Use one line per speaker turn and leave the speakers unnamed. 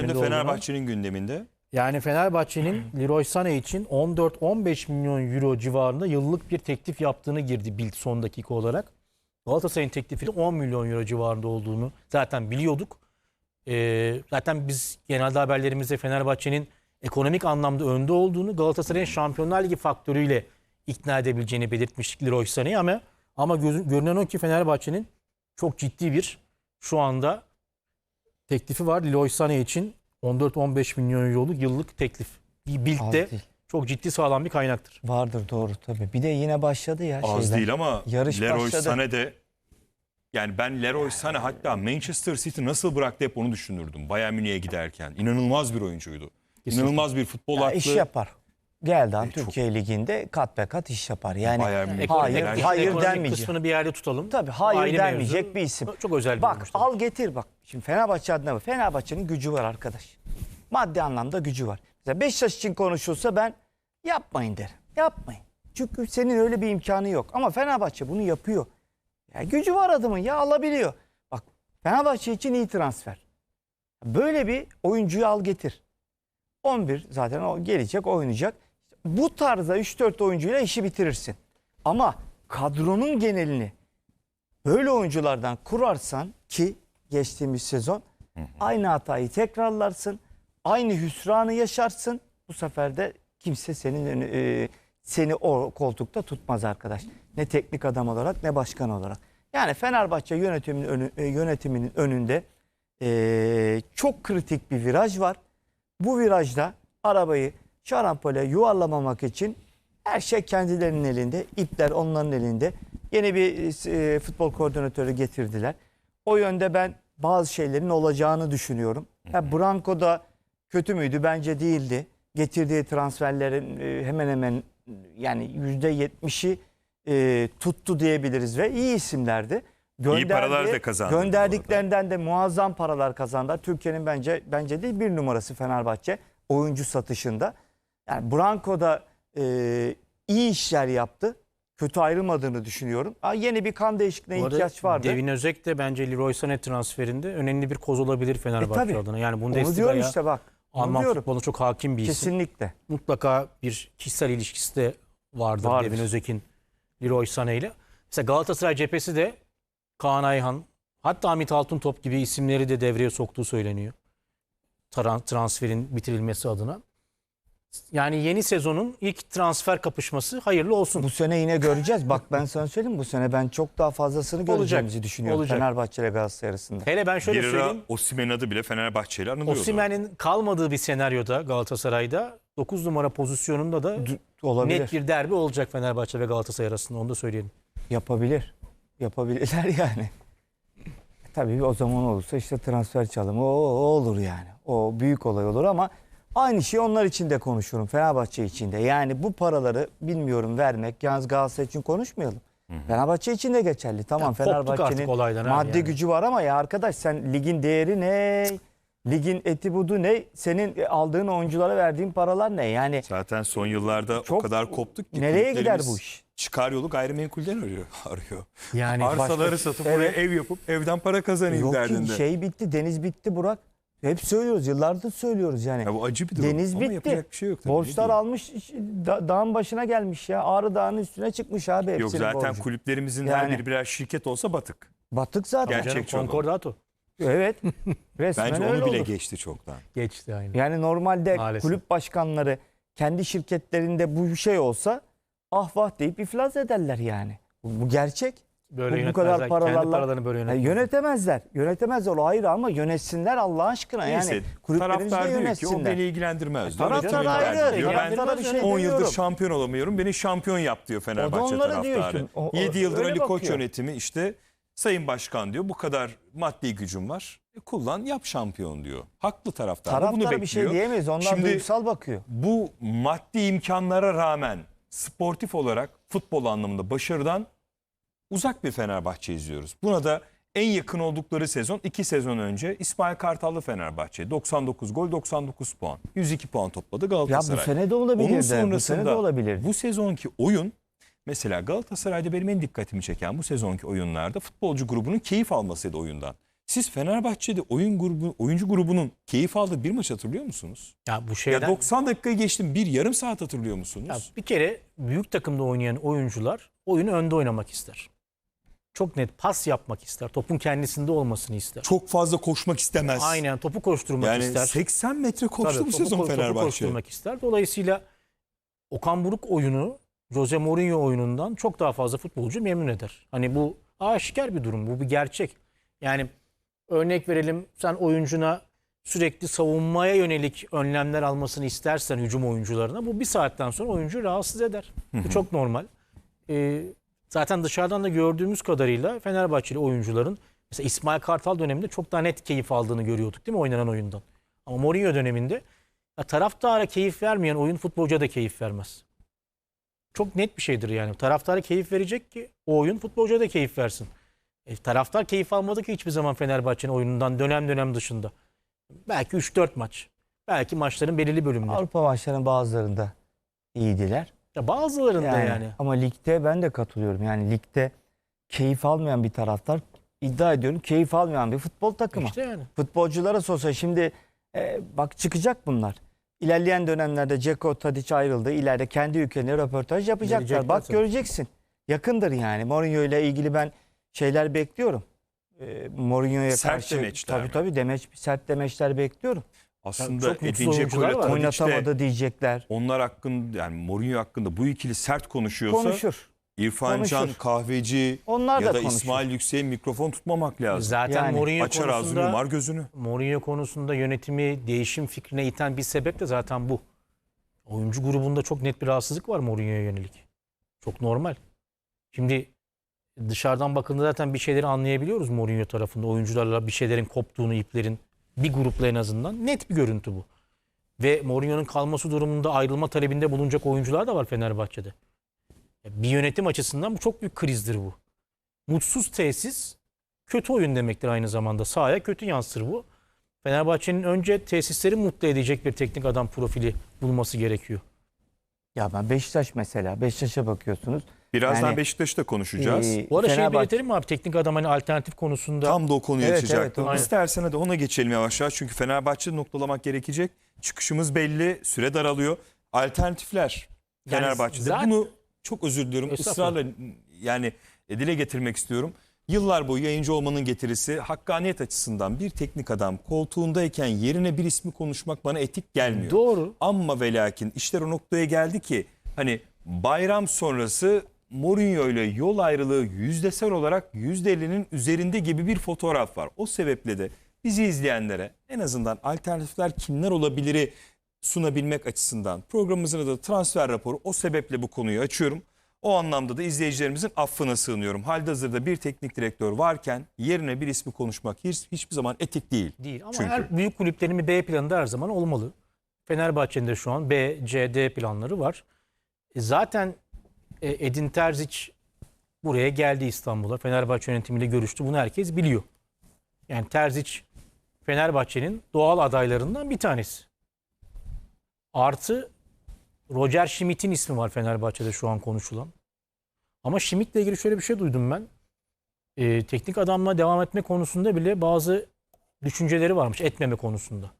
gündeminde olduğunu.
Fenerbahçe'nin gündeminde.
Yani Fenerbahçe'nin Leroy Sané için 14-15 milyon euro civarında yıllık bir teklif yaptığını girdi Bild son dakika olarak. Galatasaray'ın teklifi de 10 milyon euro civarında olduğunu zaten biliyorduk. Ee, zaten biz genelde haberlerimizde Fenerbahçe'nin ekonomik anlamda önde olduğunu Galatasaray'ın Şampiyonlar Ligi faktörüyle ikna edebileceğini belirtmiştik Leroy Sané'yi ama ama görünen o ki Fenerbahçe'nin çok ciddi bir şu anda teklifi var Leroy Sané için 14-15 milyon euroluk yıllık teklif. Bir Bild'de
Az değil.
çok ciddi sağlam bir kaynaktır.
Vardır doğru tabii. Bir de yine başladı ya
Az
şeyden.
değil ama
Yarış
Leroy
başladı.
Sané de yani ben Leroy Sané hatta Manchester City nasıl bıraktı hep onu düşünürdüm. Bayern Münih'e giderken. İnanılmaz bir oyuncuydu. İnanılmaz bir futbol
Ya
aklı.
iş yapar. Geldi
E, çok-
Türkiye Ligi'nde kat be kat iş yapar. Yani
Münih.
hayır,
Ekonomik-
hayır
ekonomik
denmeyecek.
kısmını bir yerde tutalım.
Tabii hayır
ayrı
denmeyecek
mevzu.
bir isim.
Çok özel bir
Bak
tabii.
al getir bak. Şimdi Fenerbahçe adına. Fenerbahçe'nin gücü var arkadaş. Maddi anlamda gücü var. Mesela Beşiktaş için konuşulsa ben yapmayın derim. Yapmayın. Çünkü senin öyle bir imkanı yok. Ama Fenerbahçe bunu yapıyor. Ya gücü var adamın ya alabiliyor. Bak Fenerbahçe için iyi transfer. Böyle bir oyuncuyu al getir. 11 zaten o gelecek oynayacak. Bu tarzda 3-4 oyuncuyla işi bitirirsin. Ama kadronun genelini böyle oyunculardan kurarsan ki geçtiğimiz sezon aynı hatayı tekrarlarsın. Aynı hüsranı yaşarsın. Bu sefer de kimse senin e, seni o koltukta tutmaz arkadaş. Ne teknik adam olarak ne başkan olarak. Yani Fenerbahçe yönetiminin, önü- e, yönetiminin önünde e, çok kritik bir viraj var. Bu virajda arabayı şarampole yuvarlamamak için her şey kendilerinin elinde. ipler onların elinde. Yeni bir e, futbol koordinatörü getirdiler. O yönde ben bazı şeylerin olacağını düşünüyorum. Ha, Branco da kötü müydü? Bence değildi. Getirdiği transferlerin e, hemen hemen yani yüzde yetmişi e, tuttu diyebiliriz ve iyi isimlerdi.
İyi paralar da kazandı.
Gönderdiklerinden de muazzam paralar kazandı. Türkiye'nin bence bence değil bir numarası Fenerbahçe oyuncu satışında. Yani Branco da e, iyi işler yaptı. Kötü ayrılmadığını düşünüyorum. Ha, yeni bir kan değişikliğine
Bu arada
ihtiyaç vardı.
Devin Özek de bence Leroy Sané transferinde önemli bir koz olabilir Fenerbahçe
E,
adına. Yani
Onu diyorum
Bundesliga'ya
işte bak. Onu
Alman
diyorum.
futboluna çok hakim bir isim.
Kesinlikle.
Mutlaka bir kişisel ilişkisi de vardır,
Vardır.
Devin Özek'in Leroy Sané ile. Mesela Galatasaray cephesi de Kaan Ayhan, hatta Hamit Altıntop gibi isimleri de devreye soktuğu söyleniyor. Tran- transferin bitirilmesi adına. Yani yeni sezonun ilk transfer kapışması hayırlı olsun.
Bu sene yine göreceğiz. Bak ben sana söyleyeyim bu sene ben çok daha fazlasını göreceğimizi düşünüyorum
olacak.
Fenerbahçe ile Galatasaray arasında.
Hele ben şöyle
Bir ara
söyleyeyim.
Osimhen adı bile Fenerbahçe ile anılıyordu.
Osimhen'in kalmadığı bir senaryoda Galatasaray'da 9 numara pozisyonunda da
Olabilir.
net bir derbi olacak Fenerbahçe ve Galatasaray arasında onu da söyleyelim.
Yapabilir. Yapabilirler yani. Tabii o zaman olursa işte transfer çalımı o, o olur yani. O büyük olay olur ama aynı şeyi onlar için de konuşuyorum. Fenerbahçe için de. Yani bu paraları bilmiyorum vermek. Yalnız Galatasaray için konuşmayalım. Fenerbahçe için de geçerli. Tamam Fenerbahçe'nin maddi
yani.
gücü var ama ya arkadaş sen ligin değeri ne? Ligin eti budu ne? Senin aldığın oyunculara verdiğin paralar ne? Yani
Zaten son yıllarda o
Çok-
kadar koptuk ki.
nereye gider bu iş?
Çıkar yolu gayrimenkulden arıyor. arıyor.
Yani
Arsaları
başka-
satıp
Evet.
oraya ev yapıp evden para kazanayım
Yok ki
derdinde.
şey bitti, deniz bitti Burak. Hep söylüyoruz, yıllardır söylüyoruz yani.
Ya bu acı bir durum
Deniz
ama
bitti.
yapacak bir şey yok. tabii,
Borçlar almış, da- dağın başına gelmiş ya. Ağrı Dağı'nın üstüne çıkmış abi hepsinin
Yok zaten
borcu.
kulüplerimizin her
Yani.
biri birer şirket olsa batık.
Batık zaten.
Gerçek. Gerçekçi olalım.
Concordato
Evet. Resmen
Bence
öyle
onu bile
oldu.
geçti çoktan.
geçti aynı.
Yani normalde
Maalesef.
kulüp başkanları kendi şirketlerinde bu şey olsa ah vah deyip iflas ederler yani. Bu, bu gerçek.
Böyle
bu- bu kadar
yönetmezler. Kendi
paralarla-
paralarını böyle
Yani
yönetmezler.
yönetemezler. Yönetemezler o ayrı ama yönetsinler Allah aşkına.
Neyse
yani kulüplerimizi de
taraftar diyor ki o
yönetsinler.
beni ilgilendirmez. diyor.
Taraftar ayrı.
ilgilendiriyor. Ben
Taraftara bir şey
10 yıldır
demiyorum.
şampiyon olamıyorum. Beni şampiyon yap diyor Fenerbahçe
diyor
taraftarı.
ki, o- o-
7 yıldır
öyle
Ali Koç yönetimi işte Sayın Başkan diyor bu kadar maddi gücüm var. E, kullan yap şampiyon diyor. Haklı taraftar. da bunu bekliyor.
bir şey diyemeyiz. Onlar
Şimdi
duygusal bakıyor.
bu maddi imkanlara rağmen sportif olarak futbol anlamında başarıdan uzak bir Fenerbahçe izliyoruz. Buna da en yakın oldukları sezon 2 sezon önce İsmail Kartallı Fenerbahçe. 99 gol 99 puan. 102 puan topladı
Ya
Galatasaray.
bu sene de olabilirdi.
Onun
Bu sene
sonrasında
de olabilirdi.
bu sezonki oyun mesela Galatasaray'da benim en dikkatimi çeken bu sezonki oyunlarda futbolcu grubunun keyif almasıydı oyundan. Siz Fenerbahçe'de oyun grubu, oyuncu grubunun keyif aldığı bir maç hatırlıyor musunuz?
Ya bu
Ya
şeyden
90 dakikayı geçtim bir yarım saat hatırlıyor musunuz?
Ya bir kere büyük takımda oynayan oyuncular oyunu önde oynamak ister. Çok net pas yapmak ister. Topun kendisinde olmasını ister.
Çok fazla koşmak istemez.
Aynen topu koşturmak
Yani
ister.
80 metre koştu
Tabii,
bu
topu
sezon
topu
Fenerbahçe.
koşturmak ister. Dolayısıyla Okan Buruk oyunu Jose Mourinho oyunundan çok daha fazla futbolcu memnun eder. Hani bu aşikar bir durum. Bu bir gerçek. Yani örnek verelim sen oyuncuna sürekli savunmaya yönelik önlemler almasını istersen hücum oyuncularına bu bir saatten sonra oyuncu rahatsız eder. Bu çok normal. Ee, zaten dışarıdan da gördüğümüz kadarıyla Fenerbahçeli oyuncuların mesela İsmail Kartal döneminde çok daha net keyif aldığını görüyorduk değil mi oynanan oyundan. Ama Mourinho döneminde ya taraftara keyif vermeyen oyun futbolcuya da keyif vermez. Çok net bir şeydir yani. Taraftara keyif verecek ki o oyun futbolcuya da keyif versin. E, taraftar keyif almadı ki hiçbir zaman Fenerbahçe'nin oyunundan dönem dönem dışında. Belki 3-4 maç. Belki maçların belirli bölümleri.
Avrupa maçlarının bazılarında iyiydiler.
Ya bazılarında yani.
Yani, Ama ligde ben de katılıyorum. Yani ligde keyif almayan bir taraftar iddia ediyorum keyif almayan bir futbol takımı.
İşte yani.
Futbolculara sorsa şimdi e, bak çıkacak bunlar. İlerleyen dönemlerde Ceko Tadic ayrıldı. İleride kendi ülkelerine röportaj yapacaklar.
Gelecekler
Bak
tabii.
göreceksin. Yakındır yani. Mourinho ile ilgili ben şeyler bekliyorum. E, Mourinho'ya
Sert
karşı
demeçler
tabii
mi?
tabii demeç sert demeçler bekliyorum.
Aslında
Çok
Edin Dzeko ile
diyecekler.
onlar hakkında yani Mourinho hakkında bu ikili sert konuşuyorsa
Konuşur.
İrfan Can
konuşur.
Kahveci
Onlar
ya
da
da
konuşur.
İsmail Yüksek'e mikrofon tutmamak lazım.
Zaten
Yani.
Mourinho
Açar ağzını
konusunda
yumar gözünü.
Mourinho konusunda yönetimi değişim fikrine iten bir sebep de zaten bu. Oyuncu grubunda çok net bir rahatsızlık var Mourinho'ya yönelik. Çok normal. Şimdi dışarıdan bakıldığında zaten bir şeyleri anlayabiliyoruz Mourinho tarafında. Oyuncularla bir şeylerin koptuğunu, iplerin bir grupla en azından. Net bir görüntü bu. Ve Mourinho'nun kalması durumunda ayrılma talebinde bulunacak oyuncular da var Fenerbahçe'de. Bir yönetim açısından bu çok büyük krizdir bu. Mutsuz tesis kötü oyun demektir aynı zamanda. Sahaya kötü yansır bu. Fenerbahçe'nin önce tesisleri mutlu edecek bir teknik adam profili bulması gerekiyor.
Ya ben Beşiktaş mesela. Beşiktaş'a bakıyorsunuz.
Birazdan
Yani-
Beşiktaş'ta konuşacağız.
Ee,
Bu arada şey
Fenerbahçe-
belirtelim mi abi teknik adam hani alternatif konusunda
Tam da o konuyu
Evet,
açacaktım.
evet,
aynen.
İstersen hadi ona geçelim yavaş yavaş. Çünkü Fenerbahçe'de noktalamak gerekecek. Çıkışımız belli. Süre daralıyor. Alternatifler
Yani
Fenerbahçe'de.
zaten-
Bunu çok özür diliyorum.
Estağfurullah.
ısrarla yani dile getirmek istiyorum. Yıllar boyu yayıncı olmanın getirisi hakkaniyet açısından bir teknik adam koltuğundayken yerine bir ismi konuşmak bana etik gelmiyor.
doğru.
Amma ve lakin işler o noktaya geldi ki hani bayram sonrası Mourinho ile yol ayrılığı yüzdesel olarak %50'nin üzerinde gibi bir fotoğraf var. O sebeple de bizi izleyenlere en azından alternatifler kimler olabiliri sunabilmek açısından programımızın da transfer raporu o sebeple bu konuyu açıyorum. O anlamda da izleyicilerimizin affına sığınıyorum. Halihazırda bir teknik direktör varken yerine bir ismi konuşmak hiç, hiçbir zaman etik değil.
Değil ama
Çünkü.
her büyük kulüplerin bir B planı da her zaman olmalı. Fenerbahçe'nin de şu an B, C, D planları var. E zaten e, Edin Terzic buraya geldi İstanbul'a. Fenerbahçe yönetimiyle görüştü. Bunu herkes biliyor. Yani Terzic Fenerbahçe'nin doğal adaylarından bir tanesi. Artı Roger Schmidt'in ismi var Fenerbahçe'de şu an konuşulan. Ama Schmidt'le ilgili şöyle bir şey duydum ben. E, teknik adamla devam etme konusunda bile bazı düşünceleri varmış etmeme konusunda.